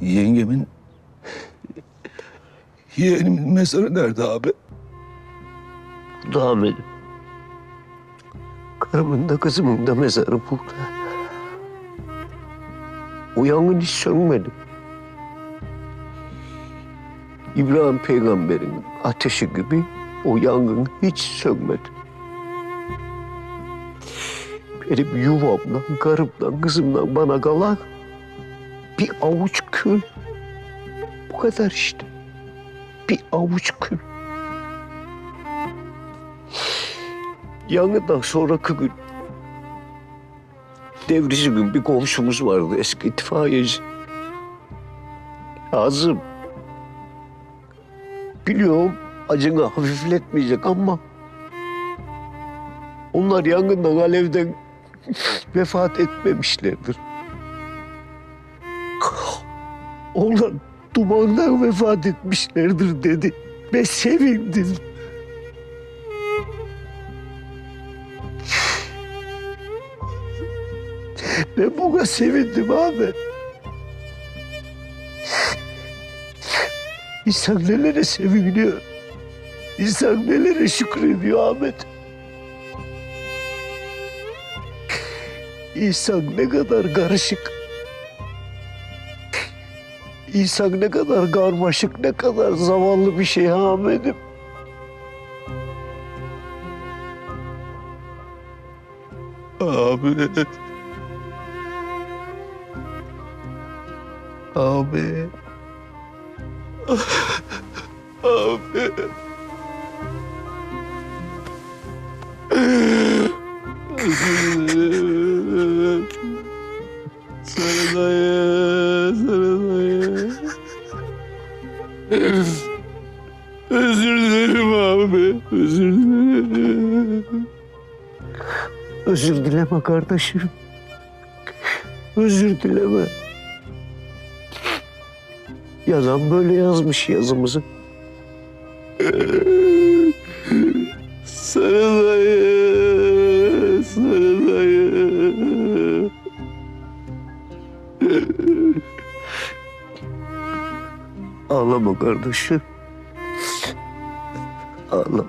Yengemin... Yeğenimin mezarı nerede abi? Burada Ahmet'im. Karımın da kızımın da mezarı burada. O yangın hiç sönmedi. İbrahim peygamberin ateşi gibi o yangın hiç sönmedi. Benim yuvamdan, karımdan, kızımdan bana kalan bir avuç kül. Bu kadar işte. Bir avuç kül. Yangından sonraki gün devrisi gün bir komşumuz vardı eski itfaiyeci. Kazım. Biliyorum acını hafifletmeyecek ama onlar yangından alevden vefat etmemişlerdir. Onlar dumandan vefat etmişlerdir dedi. Ve sevindim. Ben buna sevindim abi. İnsan nelere seviniyor. İnsan nelere şükrediyor Ahmet. İnsan ne kadar karışık. İnsan ne kadar karmaşık, ne kadar zavallı bir şey Ahmet'im. Abi. Abi. Abi. Sarı dayı, dayı. Özür dilerim abi, özür dilerim. Özür dileme kardeşim. Özür dileme. Yazan böyle yazmış yazımızı. Sarı dayı, sarı dayı. Ağlama kardeşim. Ağlama.